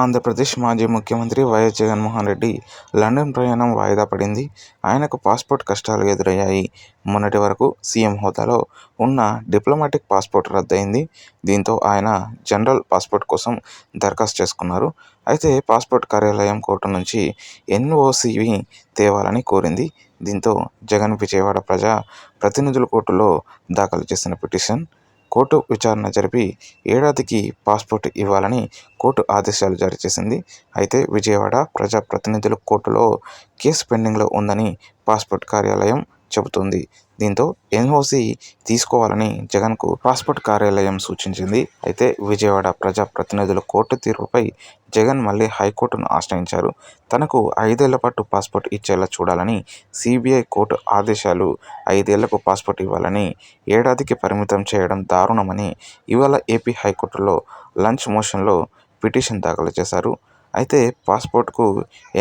ఆంధ్రప్రదేశ్ మాజీ ముఖ్యమంత్రి YS Jaganmohan Reddy London ప్రయాణం వాయిదా పడింది. ఆయనకు పాస్పోర్ట్ కష్టాలు ఎదురయ్యాయి. మొన్నటి వరకు సీఎం హోదాలో ఉన్న డిప్లొమాటిక్ పాస్పోర్ట్ రద్దయింది. దీంతో ఆయన జనరల్ పాస్పోర్ట్ కోసం దరఖాస్తు చేసుకున్నారు. అయితే పాస్పోర్ట్ కార్యాలయం కోర్టు నుంచి ఎన్ఓసివి తేవాలని కోరింది. దీంతో జగన్ విజయవాడ ప్రజా ప్రతినిధుల కోర్టులో దాఖలు చేసిన పిటిషన్ కోర్టు విచారణ జరిపి ఏడాదికి పాస్పోర్ట్ ఇవ్వాలని కోర్టు ఆదేశాలు జారీ చేసింది. అయితే విజయవాడ ప్రజాప్రతినిధుల కోర్టులో కేసు పెండింగ్లో ఉందని పాస్పోర్ట్ కార్యాలయం చెబుతోంది. దీంతో ఎన్ఓసీ తీసుకోవాలని జగన్కు పాస్పోర్ట్ కార్యాలయం సూచించింది. అయితే విజయవాడ ప్రజా ప్రతినిధుల కోర్టు తీర్పుపై జగన్ మళ్ళీ హైకోర్టును ఆశ్రయించారు. తనకు ఐదేళ్ళ పాటు పాస్పోర్ట్ ఇచ్చేలా చూడాలని సిబిఐ కోర్టు ఆదేశాలు ఐదేళ్ళకు పాస్పోర్ట్ ఇవ్వాలని, ఏడాదికి పరిమితం చేయడం దారుణమని ఇవాళ ఏపీ హైకోర్టులో లంచ్ మోషన్లో పిటిషన్ దాఖలు చేశారు. అయితే పాస్పోర్ట్కు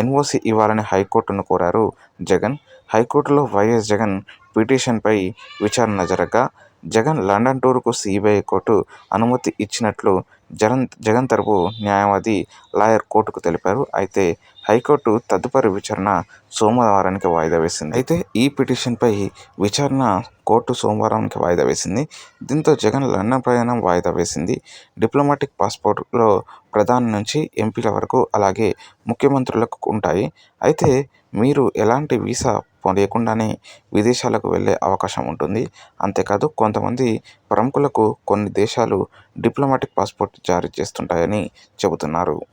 ఎన్ఓసీ ఇవ్వాలని హైకోర్టును కోరారు జగన్. హైకోర్టులో వైఎస్ జగన్ పిటిషన్పై విచారణ జరగ్గా జగన్ లండన్ టూర్కు సిబిఐ కోర్టు అనుమతి ఇచ్చినట్లు జగన్ జగన్ తరపు న్యాయవాది లాయర్ కోర్టుకు తెలిపారు. అయితే హైకోర్టు తదుపరి విచారణ సోమవారానికి వాయిదా వేసింది. అయితే ఈ పిటిషన్పై విచారణ కోర్టు సోమవారానికి వాయిదా వేసింది. దీంతో జగన్ లండన్ ప్రయాణం వాయిదా వేసింది. డిప్లొమాటిక్ పాస్పోర్ట్లో ప్రధాని నుంచి ఎంపీల వరకు అలాగే ముఖ్యమంత్రులకు ఉంటాయి. అయితే మీరు ఎలాంటి వీసా లేకుండానే విదేశాలకు వెళ్ళే అవకాశం ఉంటుంది. అంతేకాదు కొంతమంది ప్రముఖులకు కొన్ని దేశాలు డిప్లొమాటిక్ పాస్పోర్ట్ జారీ చేస్తుంటాయని చెబుతున్నారు.